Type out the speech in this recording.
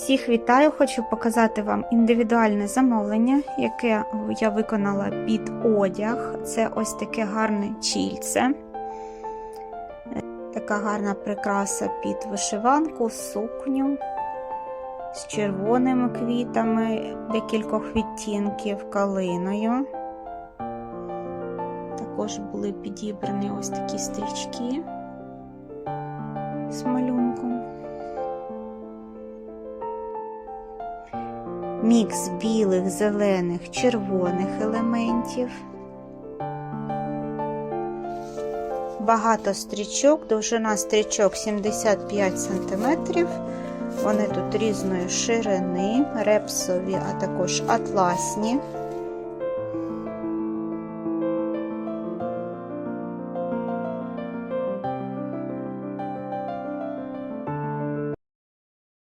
Всіх вітаю! Хочу показати вам індивідуальне замовлення, яке я виконала під одяг. Це ось таке гарне чільце. Така гарна прикраса під вишиванку, сукню з червоними квітами, декількох відтінків, калиною. Також були підібрані ось такі стрічки з малюнком. Мікс білих, зелених, червоних елементів. Багато стрічок, довжина стрічок 75 см. Вони тут різної ширини, репсові, а також атласні.